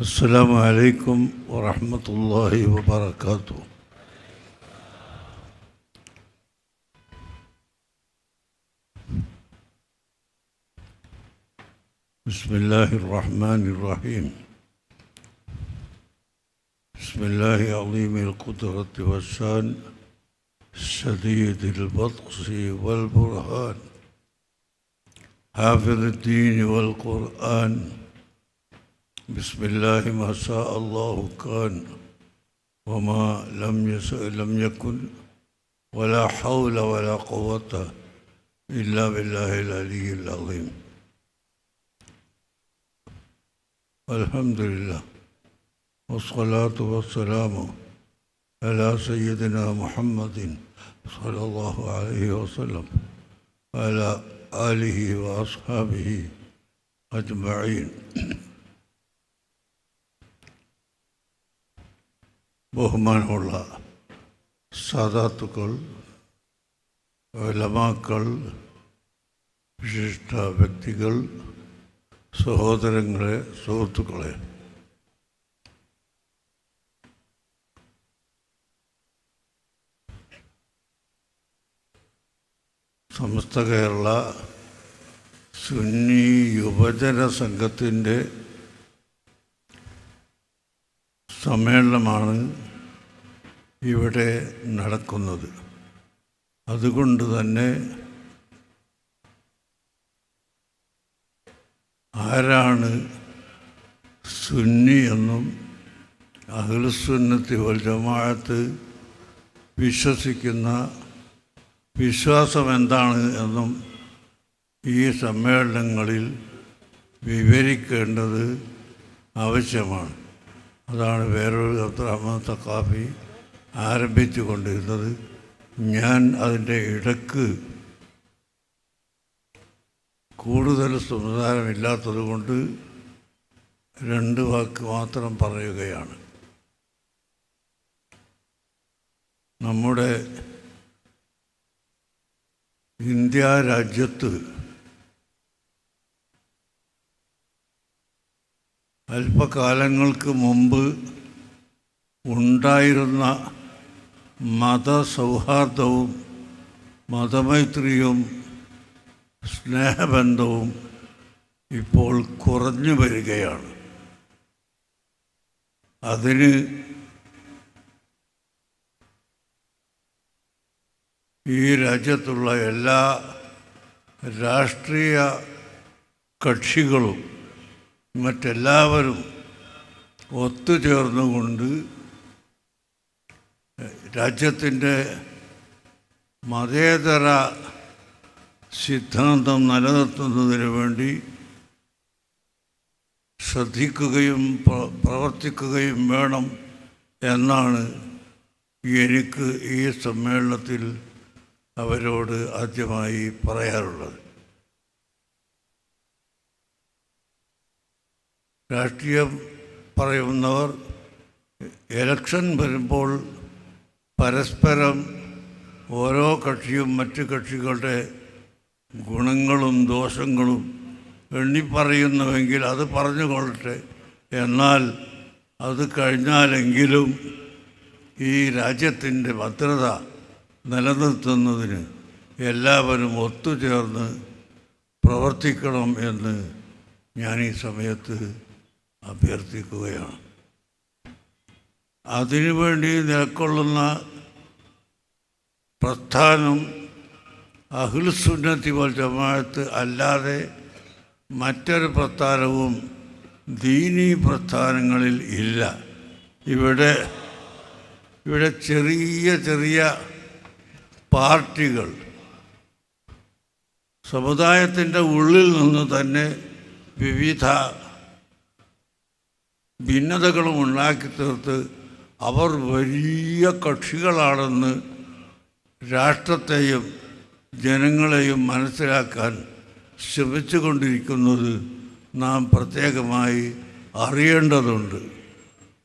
السلام عليكم ورحمة الله وبركاته. بسم الله الرحمن الرحيم. بسم الله عظيم القدرة والشان شديد البطش والبرهان حافظ الدين والقرآن بسم الله ما شاء الله كان وما لم يشأ لم يكن ولا حول ولا قوة إلا بالله العلي العظيم. الحمد لله والصلاة والسلام على سيدنا محمد صلى الله عليه وسلم وعلى آله وأصحابه أجمعين. ബഹുമാനമുള്ള സാധാത്തുക്കൾ ലമാക്കൾ വിശിഷ്ട വ്യക്തികൾ സഹോദരങ്ങളെ സുഹൃത്തുക്കളെ. സമസ്ത കേരള സുന്നി യുവജന സംഘത്തിന്റെ സമ്മേളനമാണ് ഇവിടെ നടക്കുന്നത്. അതുകൊണ്ട് തന്നെ ആരാണ് സുന്നി എന്നും അഹ്ലുസുന്നത്തി വൽ ജമാഅത്ത് വിശ്വസിക്കുന്ന വിശ്വാസം എന്താണ് എന്നും ഈ സമ്മേളനങ്ങളിൽ വിവരിക്കേണ്ടത് ആവശ്യമാണ്. അതാണ് വേറൊരു അബ്ദുറഹ്മാൻ തക്കാഫി ആരംഭിച്ചു കൊണ്ടിരുന്നത് ഞാൻ അതിന്റെ ഇടയ്ക്ക് കൂടുതൽ സംസാരമില്ലാത്തത് കൊണ്ട് രണ്ട് വാക്ക് മാത്രം പറയുകയാണ്. നമ്മുടെ ഇന്ത്യ രാജ്യത്ത് അല്പകാലങ്ങൾക്ക് മുമ്പ് ഉണ്ടായിരുന്ന മതസൗഹാർദ്ദവും മതമൈത്രിയും സ്നേഹബന്ധവും ഇപ്പോൾ കുറഞ്ഞു വരികയാണ്. അതിന് ഈ രാജ്യത്തുള്ള എല്ലാ രാഷ്ട്രീയ കക്ഷികളും മറ്റെല്ലാവരും ഒത്തുചേർന്നുകൊണ്ട് രാജ്യത്തിന്റെ മതേതര സിദ്ധാന്തം നിലനിർത്തുന്നതിന് വേണ്ടി ശ്രദ്ധിക്കുകയും പ്രവർത്തിക്കുകയും വേണം എന്നാണ് എനിക്ക് ഈ സമ്മേളനത്തിൽ അവരോട് ആദ്യമായി പറയാറുള്ളത്. രാഷ്ട്രീയം പറയുന്നവർ ഇലക്ഷൻ വരുമ്പോൾ പരസ്പരം ഓരോ കക്ഷിയും മറ്റു കക്ഷികളുടെ ഗുണങ്ങളും ദോഷങ്ങളും എണ്ണിപ്പറയുന്നുവെങ്കിൽ അത് പറഞ്ഞുകൊള്ളട്ടെ. എന്നാൽ അത് കഴിഞ്ഞാലെങ്കിലും ഈ രാജ്യത്തിന്റെ ഭദ്രത നിലനിർത്തുന്നതിന് എല്ലാവരും ഒത്തുചേർന്ന് പ്രവർത്തിക്കണം എന്ന് ഞാൻ ഈ സമയത്ത് അഭ്യർത്ഥിക്കുകയാണ്. അതിനുവേണ്ടി നിലക്കൊള്ളുന്ന പ്രസ്ഥാനം അഹുൽസുന്നത്തി വൽ ജമാഅത്ത് അല്ലാതെ മറ്റൊരു പ്രസ്ഥാനവും ദീനീ പ്രസ്ഥാനങ്ങളിൽ ഇല്ല. ഇവിടെ ഇവിടെ ചെറിയ ചെറിയ പാർട്ടികൾ സമുദായത്തിന്റെ ഉള്ളിൽ നിന്ന് തന്നെ വിവിധ ഭിന്നതകളും ഉണ്ടാക്കി തീർത്ത് അവർ വലിയ കക്ഷികളാണെന്ന് രാഷ്ട്രത്തെയും ജനങ്ങളെയും മനസ്സിലാക്കാൻ ശ്രമിച്ചുകൊണ്ടിരിക്കുന്നത് നാം പ്രത്യേകമായി അറിയേണ്ടതുണ്ട്.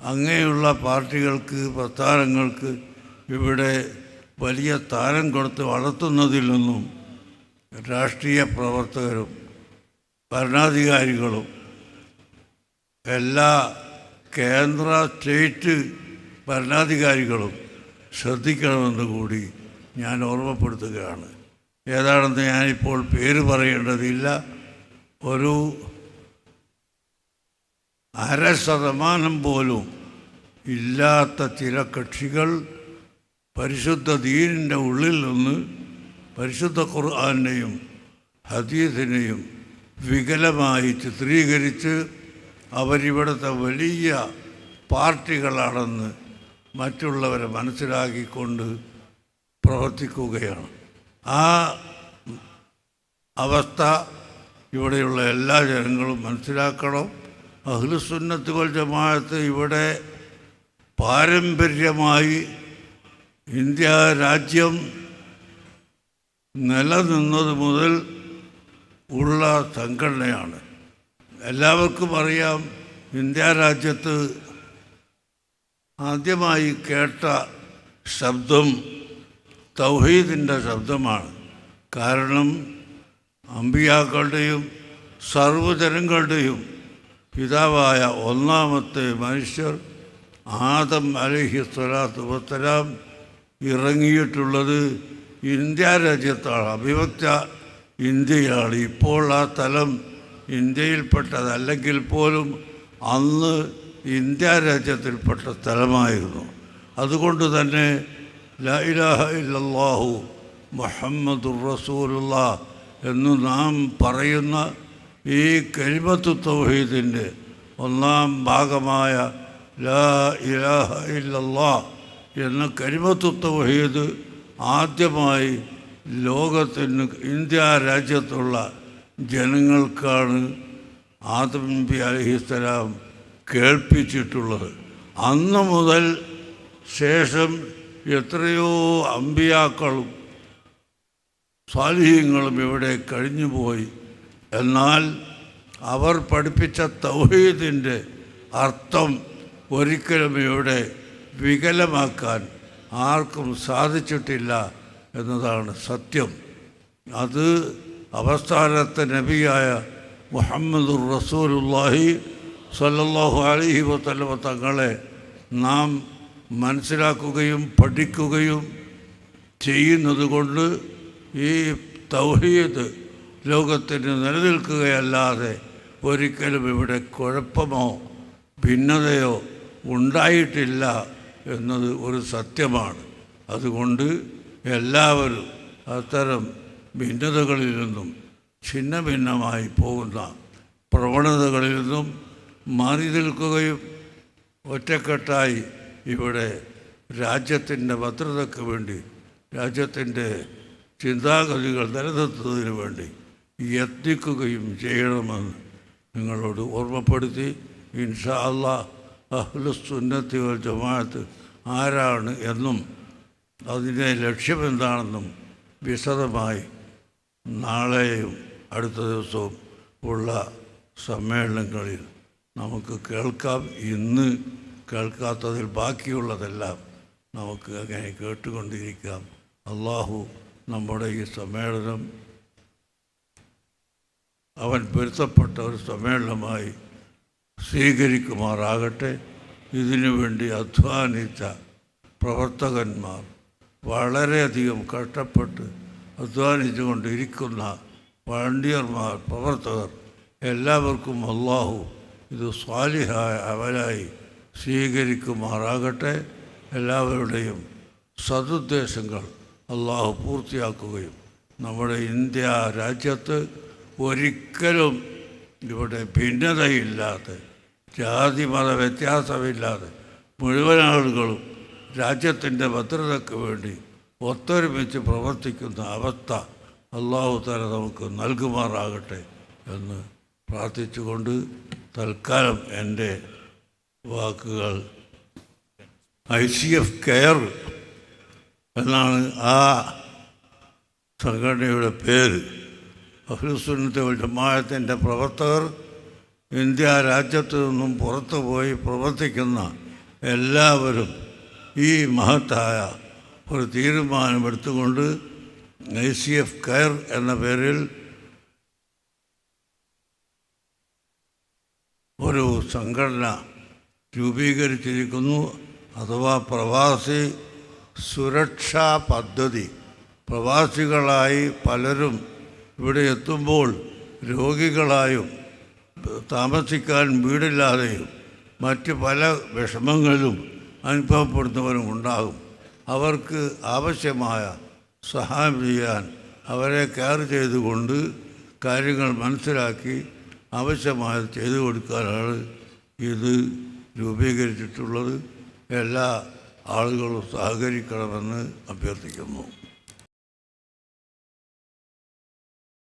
അങ്ങനെയുള്ള പാർട്ടികൾക്ക് പ്രസ്ഥാനങ്ങൾക്ക് ഇവിടെ വലിയ താരം കൊടുത്ത് വളർത്തുന്നതിൽ നിന്നും രാഷ്ട്രീയ പ്രവർത്തകരും ഭരണാധികാരികളും എല്ലാ കേന്ദ്ര സ്റ്റേറ്റ് ഭരണാധികാരികളും ശ്രദ്ധിക്കണമെന്ന് കൂടി ഞാൻ ഓർമ്മപ്പെടുത്തുകയാണ്. ഏതാണെന്ന് ഞാനിപ്പോൾ പേര് പറയേണ്ടതില്ല. ഒരു അര ശതമാനം പോലും ഇല്ലാത്ത ചില കക്ഷികൾ പരിശുദ്ധ ദീനിന്റെ ഉള്ളിൽ നിന്ന് പരിശുദ്ധ ഖുർആാനെയും ഹദീസിനെയും വികലമായി ചിത്രീകരിച്ച് അവരിവിടുത്തെ വലിയ പാർട്ടികളാണെന്ന് മറ്റുള്ളവരെ മനസ്സിലാക്കിക്കൊണ്ട് പ്രവർത്തിക്കുകയാണ്. ആ അവസ്ഥ ഇവിടെയുള്ള എല്ലാ ജനങ്ങളും മനസ്സിലാക്കണം. അഹ്ലുസുന്നത്തുകൾ ജമാഅത്ത് ഇവിടെ പാരമ്പര്യമായി ഇന്ത്യ രാജ്യം നിലനിന്നത് മുതൽ ഉള്ള സംഘടനയാണ്. എല്ലാവർക്കും അറിയാം ഇന്ത്യ രാജ്യത്ത് ആദ്യമായി കേട്ട ശബ്ദം തൗഹീദിന്റെ ശബ്ദമാണ്. കാരണം അമ്പിയാക്കളുടെയും സർവജനങ്ങളുടെയും പിതാവായ ഒന്നാമത്തെ മനുഷ്യർ ആദം അലഹി സ്വലാത്തു വസ്സലാം ഇറങ്ങിയിട്ടുള്ളത് ഇന്ത്യ രാജ്യത്താണ്. അഭിവക്ത ഇന്ത്യയാണ്. ഇപ്പോൾ ആ സ്ഥലം ഇന്ത്യയിൽപ്പെട്ടതല്ലെങ്കിൽ പോലും അന്ന് ഇന്ത്യ രാജ്യത്തിൽപ്പെട്ട സ്ഥലമായിരുന്നു. അതുകൊണ്ട് തന്നെ ലാ ഇലാഹ ഇല്ലല്ലാഹു മുഹമ്മദുർ റസൂലുള്ള എന്ന് നാം പറയുന്ന ഈ കരിമത്ത് തൗഹീദിന്റെ ഒന്നാം ഭാഗമായ ലാ ഇലാഹ ഇല്ലല്ലാ എന്ന കരിമത്ത് തൗഹീദ് ആദ്യമായി ലോകത്തിന് ഇന്ത്യ രാജ്യത്തുള്ള ജനങ്ങൾക്കാണ് ആദംബി അലഹിസ്സലാം കേൾപ്പിച്ചിട്ടുള്ളത്. അന്ന് മുതൽ ശേഷം എത്രയോ അമ്പിയാക്കളും സ്വാധീനങ്ങളും ഇവിടെ കഴിഞ്ഞുപോയി. എന്നാൽ അവർ പഠിപ്പിച്ച തൗഹീദിന്റെ അർത്ഥം ഒരിക്കലും ഇവിടെ വികലമാക്കാൻ ആർക്കും സാധിച്ചിട്ടില്ല എന്നതാണ് സത്യം. അത് അവസാനത്തെ നബിയായ മുഹമ്മദുർ റസൂലുല്ലാഹി സല്ലല്ലാഹു അലഹി വത്തല്ലവ തങ്ങളെ നാം മനസ്സിലാക്കുകയും പഠിക്കുകയും ചെയ്യുന്നത് കൊണ്ട് ഈ തൗഹീദ് ലോകത്തിന് നിലനിൽക്കുകയല്ലാതെ ഒരിക്കലും ഇവിടെ കുഴപ്പമോ ഭിന്നതയോ ഉണ്ടായിട്ടില്ല എന്നത് ഒരു സത്യമാണ്. അതുകൊണ്ട് എല്ലാവരും അത്തരം ഭിന്നതകളിൽ നിന്നും ഛിന്ന ഭിന്നമായി പോകുന്ന പ്രവണതകളിൽ നിന്നും മാറി നിൽക്കുകയും ഒറ്റക്കെട്ടായി ഇവിടെ രാജ്യത്തിന്റെ ഭദ്രതയ്ക്ക് വേണ്ടി രാജ്യത്തിന്റെ ചിന്താഗതികൾ നിലനിർത്തുന്നതിന് വേണ്ടി യത്നിക്കുകയും ചെയ്യണമെന്ന് നിങ്ങളോട് ഓർമ്മപ്പെടുത്തി ഇൻഷാ അല്ലാ അഹ്ലുസുന്നത്തി വൽ ജമാഅത്ത് ആരാണ് എന്നും അതിന്റെ ലക്ഷ്യമെന്താണെന്നും വിശദമായി നാളെയും അടുത്ത ദിവസവും ഉള്ള സമ്മേളനങ്ങളിൽ നമുക്ക് കേൾക്കാം. ഇന്ന് കേൾക്കാത്തതിൽ ബാക്കിയുള്ളതെല്ലാം നമുക്ക് അങ്ങനെ കേട്ടുകൊണ്ടിരിക്കാം. അള്ളാഹു നമ്മുടെ ഈ സമ്മേളനം അവൻ പൊരുത്തപ്പെട്ട ഒരു സമ്മേളനമായി സ്വീകരിക്കുമാറാകട്ടെ. ഇതിനുവേണ്ടി അധ്വാനിച്ച പ്രവർത്തകന്മാർ വളരെയധികം കഷ്ടപ്പെട്ട് അധ്വാനിച്ചു കൊണ്ടിരിക്കുന്ന വളണ്ടിയർമാർ പ്രവർത്തകർ എല്ലാവർക്കും അള്ളാഹു ഇത് സ്വാലിഹായ അവരായി സ്വീകരിക്കുമാറാകട്ടെ എല്ലാവരുടെയും സതുദ്ദേശങ്ങൾ അള്ളാഹു പൂർത്തിയാക്കുകയും നമ്മുടെ ഇന്ത്യ രാജ്യത്ത് ഒരിക്കലും ഇവിടെ ഭിന്നതയില്ലാതെ ജാതി മത വ്യത്യാസമില്ലാതെ മുഴുവൻ ആളുകളും രാജ്യത്തിന്റെ ഭദ്രതയ്ക്ക് വേണ്ടി ഒത്തൊരുമിച്ച് പ്രവർത്തിക്കുന്ന അവസ്ഥ അള്ളാഹു തല നമുക്ക് നൽകുമാറാകട്ടെ എന്ന് പ്രാർത്ഥിച്ചുകൊണ്ട് തൽക്കാലം എന്റെ വാക്കുകൾ ഐ സി എഫ് കെയർ എന്നാണ് ആ സംഘടനയുടെ പേര്. അഹ്ലുസുന്നത്തെ ജമാഅത്തിന്റെ പ്രവർത്തകർ ഇന്ത്യ രാജ്യത്തു നിന്നും പുറത്തു പോയി പ്രവർത്തിക്കുന്ന എല്ലാവരും ഈ മഹത്തായ ഒരു തീരുമാനമെടുത്തുകൊണ്ട് ഐ സി എഫ് കെയർ എന്ന പേരിൽ ഒരു സംഘടന രൂപീകരിച്ചിരിക്കുന്നു. അഥവാ പ്രവാസി സുരക്ഷാ പദ്ധതി. പ്രവാസികളായി പലരും ഇവിടെ എത്തുമ്പോൾ രോഗികളായും താമസിക്കാൻ വീടില്ലാതെയും മറ്റ് പല വിഷമങ്ങളിലും അനുഭവപ്പെടുന്നവരും ഉണ്ടാകും. അവർക്ക് ആവശ്യമായ സഹായം ചെയ്യാൻ അവരെ കെയർ ചെയ്തുകൊണ്ട് കാര്യങ്ങൾ മനസ്സിലാക്കി ആവശ്യമായത് ചെയ്തു കൊടുക്കാനാണ് ഇത് രൂപീകരിച്ചിട്ടുള്ളത്. എല്ലാ ആളുകളും സഹകരിക്കണമെന്ന് അഭ്യർത്ഥിക്കുന്നു.